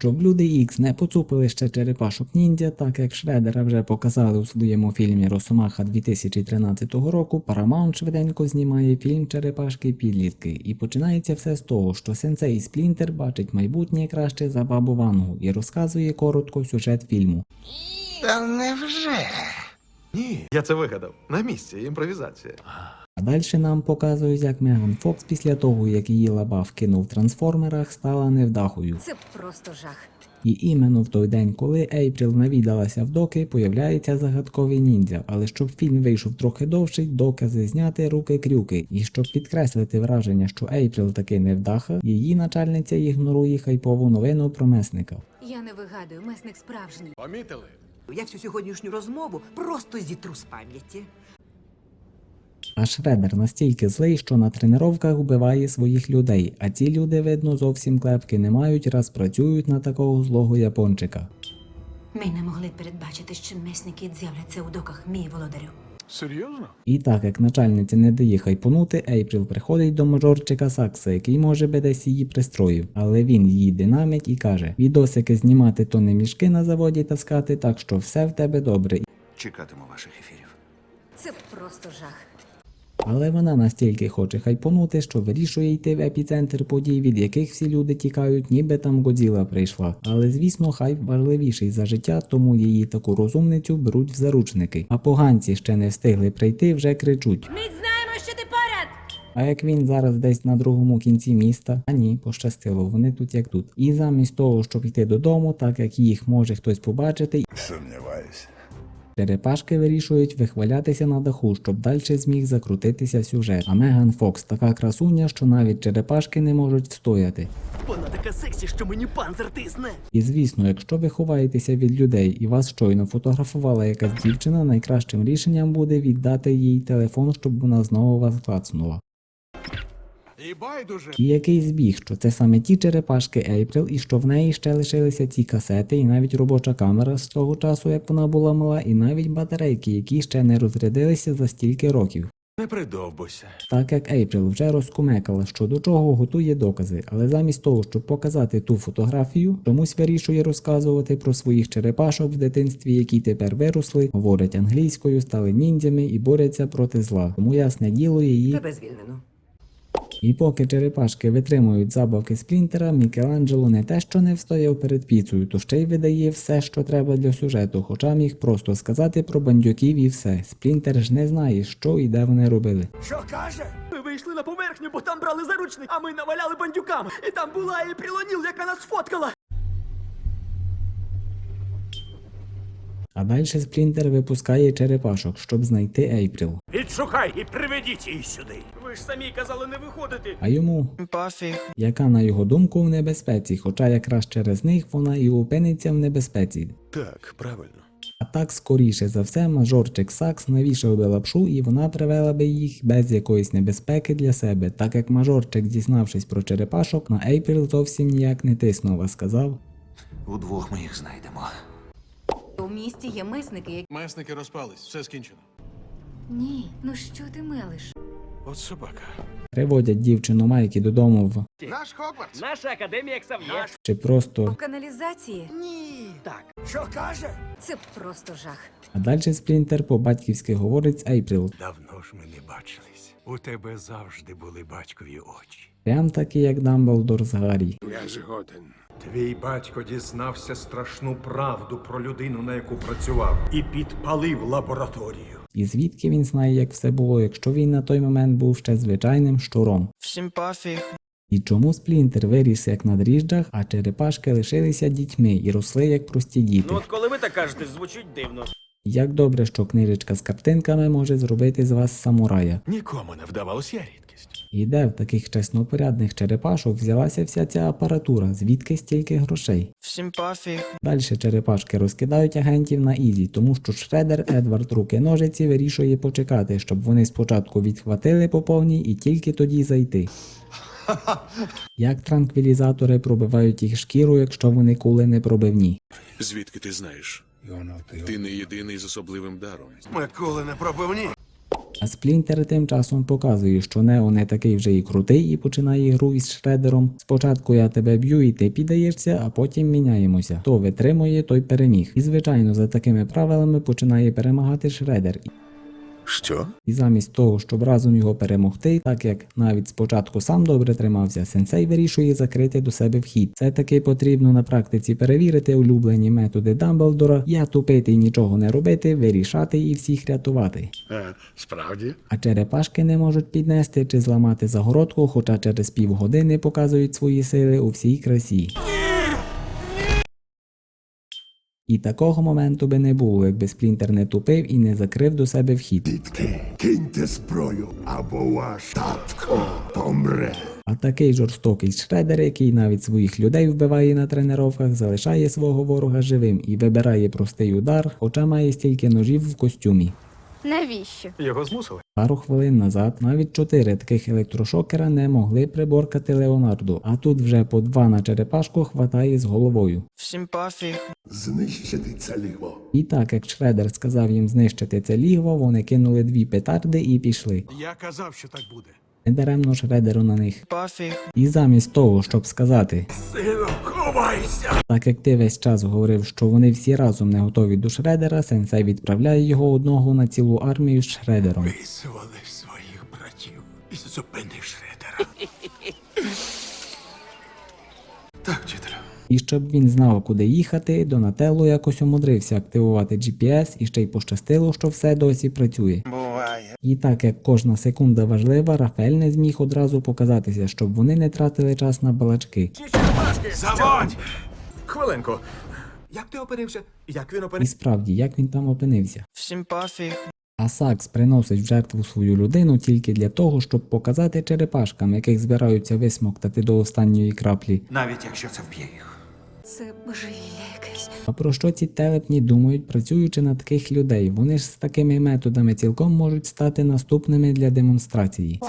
щоб люди Ікс не поцупили ще черепашок ніндзя, так як Шредера вже показали у своєму фільмі Росомаха 2013 року, Paramount швиденько знімає фільм Черепашки підлітки. І починається все з того, що сенсей Сплінтер бачить майбутнє краще за бабу Вангу і розказує коротко сюжет фільму. Та невже? Ні, я це вигадав. На місці імпровізація. А далі нам показують, як Меган Фокс після того, як її лаба вкинув в трансформерах, стала невдахою. Це просто жах. І іменно в той день, коли Ейпріл навідалася в доки, появляється загадковий ніндзя. Але щоб фільм вийшов трохи довший, докази зняти руки-крюки. І щоб підкреслити враження, що Ейпріл таки невдаха, її начальниця ігнорує хайпову новину про месника. Я не вигадую, месник справжній. Помітили? Я всю сьогоднішню розмову просто зітру з пам'яті. А Шредер настільки злий, що на тренуваннях вбиває своїх людей, а ці люди, видно, зовсім клепки не мають, раз працюють на такого злого япончика. Ми не могли передбачити, що месники з'являться у доках, мій володарю. Серйозно? І так як начальниця не дає хайпонути, Ейпріл приходить до мажорчика Сакса, який може би десь її пристроїв, але він її динамить і каже: відосики знімати то не мішки на заводі таскати, так що все в тебе добре. Чекатиму ваших ефірів. Це просто жах. Але вона настільки хоче хайпонути, що вирішує йти в епіцентр подій, від яких всі люди тікають, ніби там Годзіла прийшла. Але звісно, хайп важливіший за життя, тому її таку розумницю беруть в заручники. А поганці ще не встигли прийти, вже кричуть. Ми знаємо, що ти поряд! А як він зараз десь на другому кінці міста, а ні, пощастило, вони тут як тут. І замість того, щоб йти додому, так як їх може хтось побачити, Сумніваюся. Черепашки вирішують вихвалятися на даху, щоб далі зміг закрутитися сюжет. А Меган Фокс така красуня, що навіть черепашки не можуть встояти. Вона така сексі, що мені панцир тисне. І звісно, якщо ви ховаєтеся від людей і вас щойно фотографувала якась дівчина, найкращим рішенням буде віддати їй телефон, щоб вона знову вас клацнула. І байдуже. І який збіг, що це саме ті черепашки Ейприл, і що в неї ще лишилися ці касети, і навіть робоча камера з того часу, як вона була мала, і навіть батарейки, які ще не розрядилися за стільки років. Не придовбуйся. Так як Ейприл вже розкумекала, що до чого готує докази, але замість того, щоб показати ту фотографію, чомусь вирішує розказувати про своїх черепашок в дитинстві, які тепер виросли, говорять англійською, стали ніндзями і борються проти зла. Тому ясне діло її. Тебе звільнено. І поки черепашки витримують забавки сплінтера, Мікеланджело не те, що не встояв перед піцею, то ще й видає все, що треба для сюжету, хоча міг просто сказати про бандюків і все. Сплінтер ж не знає, що і де вони робили. Що каже? Ми вийшли на поверхню, бо там брали заручник, а ми наваляли бандюкам. І там була і прилоніл, яка нас фоткала. А далі Сплінтер випускає черепашок, щоб знайти Ейпріл. Відшукай і приведіть її сюди. Ви ж самі казали не виходити. А йому, Пофіг. яка на його думку в небезпеці, хоча якраз через них вона і опиниться в небезпеці. Так, правильно. А так, скоріше за все, мажорчик Сакс навішав би лапшу і вона привела би їх без якоїсь небезпеки для себе, так як мажорчик, дізнавшись про черепашок, на Ейпріл зовсім ніяк не тиснув, а сказав. Удвох ми їх знайдемо. У місті є месники, які. Месники розпались, все скінчено. Ні, ну що ти мелиш? От собака. Приводять дівчину Майкі додому в Наш Хогвартс. Наша академія Ксав'є. чи просто. У каналізації Ні. Так. Що каже? це просто жах. А далі Сплінтер по-батьківськи говорить з Ейпріл, Давно ж ми не бачились. У тебе завжди були батькові очі. прям таки як Дамблдор з Гаррі. Я згоден. Твій батько дізнався страшну правду про людину, на яку працював, і підпалив лабораторію. І звідки він знає, як все було, якщо він на той момент був ще звичайним щуром. Всім пофіг. І чому Сплінтер виріс як на дріжджах, а черепашки лишилися дітьми і росли як прості діти. Ну от коли ви так кажете, звучить дивно. Як добре, що книжечка з картинками може зробити з вас самурая. Нікому не вдавалось, я рідкість. І де в таких чеснопорядних черепашок взялася вся ця апаратура, звідки стільки грошей. Всім пофіг. Далі черепашки розкидають агентів на ізі, тому що Шредер Едвард руки ножиці вирішує почекати, щоб вони спочатку відхватили по повній і тільки тоді зайти. Як транквілізатори пробивають їх шкіру, якщо вони кули не пробивні. Звідки ти знаєш? Ти не єдиний з особливим даром. Ми коли не пробивні. Сплінтер тим часом показує, що Нео не такий вже і крутий і починає гру із Шредером. Спочатку я тебе б'ю і ти піддаєшся, а потім міняємося. Хто витримує, той переміг. І звичайно, за такими правилами починає перемагати Шредер. Що? І замість того, щоб разом його перемогти, так як навіть спочатку сам добре тримався, сенсей вирішує закрити до себе вхід. Це таки потрібно на практиці перевірити улюблені методи Дамблдора, я тупити і нічого не робити, вирішати і всіх рятувати. Е, справді? А черепашки не можуть піднести чи зламати загородку, хоча через півгодини показують свої сили у всій красі. І такого моменту би не було, якби Сплінтер не тупив і не закрив до себе вхід. Дітки, киньте зброю, або ваш татко помре. А такий жорстокий шредер, який навіть своїх людей вбиває на тренировках, залишає свого ворога живим і вибирає простий удар, хоча має стільки ножів в костюмі. Навіщо? Його змусили. Пару хвилин назад навіть чотири таких електрошокера не могли приборкати Леонарду, а тут вже по два на черепашку хватає з головою. Всім пафіг. Знищити це лігво. І так як Шредер сказав їм знищити це лігво, вони кинули дві петарди і пішли. Я казав, що так буде. Недаремно Шредеру на них. Пофіг. І замість того, щоб сказати, Сину, ховайся! так як ти весь час говорив, що вони всі разом не готові до Шредера, сенсей відправляє його одного на цілу армію з Шредером. Висували своїх братів і зупини Шредера. І щоб він знав, куди їхати, Донателло якось умудрився активувати GPS і ще й пощастило, що все досі працює. Буває. І так як кожна секунда важлива, Рафель не зміг одразу показатися, щоб вони не тратили час на балачки. Заводь! Хвилинку. Як ти опинився? Як він І справді, як він там опинився? Всім пофіг. А Сакс приносить в жертву свою людину тільки для того, щоб показати черепашкам, яких збираються висмоктати до останньої краплі. Навіть якщо це вб'є їх. Це божевілля якесь. А про що ці телепні думають, працюючи на таких людей? Вони ж з такими методами цілком можуть стати наступними для демонстрації.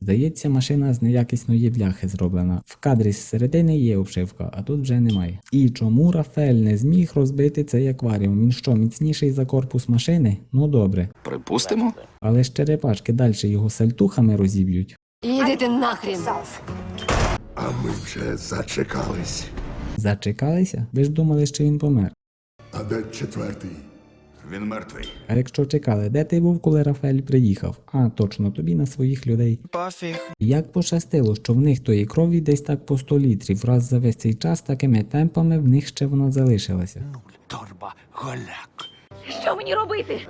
Здається, машина з неякісної бляхи зроблена. В кадрі зсередини є обшивка, а тут вже немає. І чому Рафель не зміг розбити цей акваріум? Він що, міцніший за корпус машини? Ну добре. Припустимо? Але ж черепашки далі його сальтухами розіб'ють. Ідите нахрін. А ми вже зачекались. Зачекалися? Ви ж думали, що він помер. А де четвертий? Він мертвий. А якщо чекали, де ти був, коли Рафаель приїхав? А, точно, тобі на своїх людей. Пофіг. Як пощастило, що в них тої крові десь так по 100 літрів, раз за весь цей час такими темпами в них ще вона залишилася. Торба голяк. Що мені робити?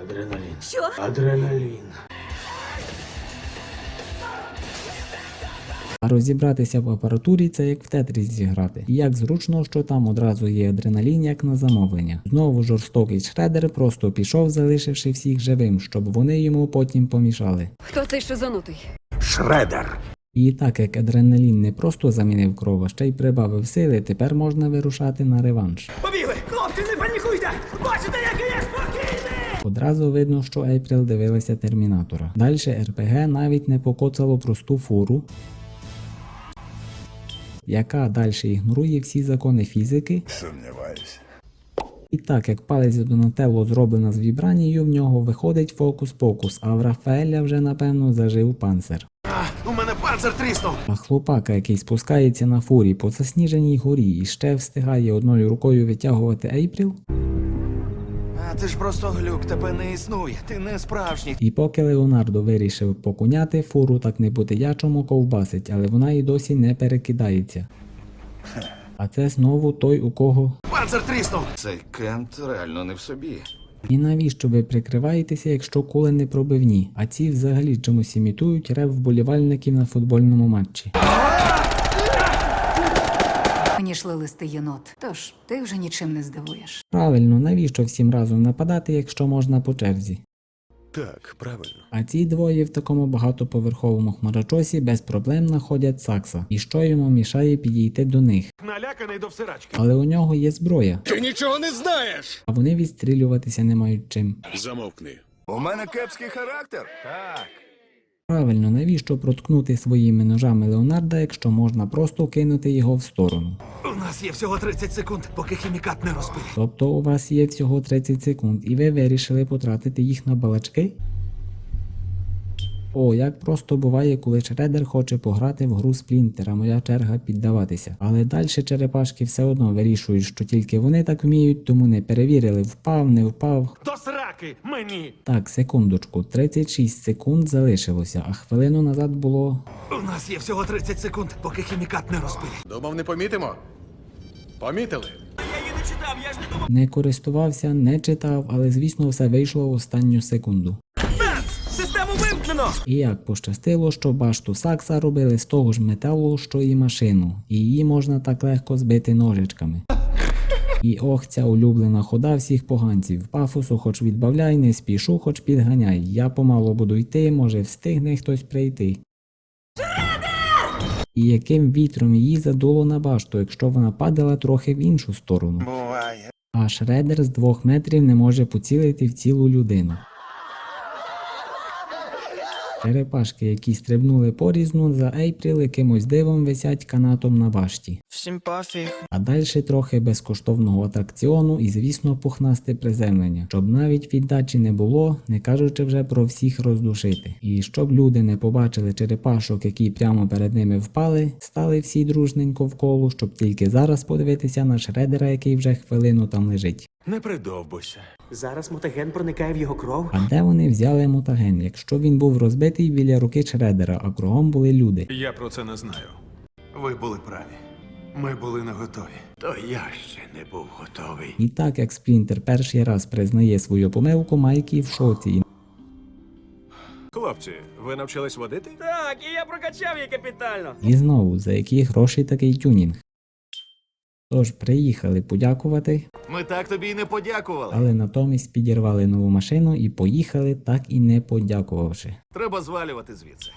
А розібратися в апаратурі це як в тетріс зіграти. І як зручно, що там одразу є адреналін, як на замовлення. Знову жорстокий шредер просто пішов, залишивши всіх живим, щоб вони йому потім помішали. Хто цей шизонутий? Шредер! І так як адреналін не просто замінив кров, а ще й прибавив сили, тепер можна вирушати на реванш. Побігли! Хлопці, не панікуйте! Бачите, який я спокійний! Одразу видно, що Ейприл дивилася термінатора. Далі РПГ навіть не покоцало просту фуру, яка далі ігнорує всі закони фізики. Сумніваюся. І так як палець Донателло зроблена з вібранією, в нього виходить фокус-покус, а в Рафаеля вже напевно зажив панцир. У мене панцир тріснув! А хлопака, який спускається на фурі по засніженій горі і ще встигає одною рукою витягувати Ейпріл, ти ж просто глюк, тебе не існує. Ти не справжній. І поки Леонардо вирішив покуняти, фуру так не по-дитячому ковбасить, але вона і досі не перекидається. А це знову той, у кого. Панцир тріснув! Цей Кент реально не в собі. І навіщо ви прикриваєтеся, якщо кули не пробивні, а ці взагалі чомусь імітують рев вболівальників на футбольному матчі. Мені йшли листи єнот. Тож ти вже нічим не здивуєш. Правильно, навіщо всім разом нападати, якщо можна по черзі? Так, правильно. А ці двоє в такому багатоповерховому хмарочосі без проблем знаходять Сакса, і що йому мішає підійти до них. Наляканий до всирачки. Але у нього є зброя, Ти нічого не знаєш! а вони відстрілюватися не мають чим. Замовкни. У мене кепський характер. Правильно, навіщо проткнути своїми ножами Леонарда, якщо можна просто кинути його в сторону? У нас є всього 30 секунд, поки хімікат не розпилить. Тобто у вас є всього 30 секунд, і ви вирішили потратити їх на балачки? О, як просто буває, коли Шредер хоче пограти в гру Сплінтер, а моя черга піддаватися. Але далі черепашки все одно вирішують, що тільки вони так вміють, тому не перевірили, впав, не впав. До сраки мені! Так, секундочку, 36 секунд залишилося, а хвилину назад було. У нас є всього 30 секунд, поки хімікат не розпилять. Думав, не помітимо? Помітили. Не користувався, не читав, але звісно все вийшло в останню секунду. І як пощастило, що башту Сакса робили з того ж металу, що і машину, і її можна так легко збити ножичками. І ох, ця улюблена хода всіх поганців. Пафосу хоч відбавляй, не спішу, хоч підганяй. Я помалу буду йти, може встигне хтось прийти. І яким вітром її задуло на башту, якщо вона падала трохи в іншу сторону. Буває. А Шредер з двох метрів не може поцілити в цілу людину. Черепашки, які стрибнули порізну, за Ейпріл якимось дивом висять канатом на башті. Всім пофіг. А далі трохи безкоштовного атракціону і, звісно, пухнасте приземлення, щоб навіть віддачі не було, не кажучи вже про всіх роздушити. І щоб люди не побачили черепашок, які прямо перед ними впали, стали всі дружненько вколу, щоб тільки зараз подивитися на шредера, який вже хвилину там лежить. Не придовбуйся. Зараз мутаген проникає в його кров. А де вони взяли мутаген, якщо він був розбитий біля руки шредера, а кругом були люди? Я про це не знаю. Ви були праві. Ми були не готові. То я ще не був готовий. І так як Сплінтер перший раз признає свою помилку, Майкі в шоці. Хлопці, ви навчились водити? Так, і я прокачав її капітально. І знову, за які гроші такий тюнінг. Тож приїхали подякувати, Ми так тобі й не подякували. але натомість підірвали нову машину і поїхали, так і не подякувавши. Треба звалювати звідси.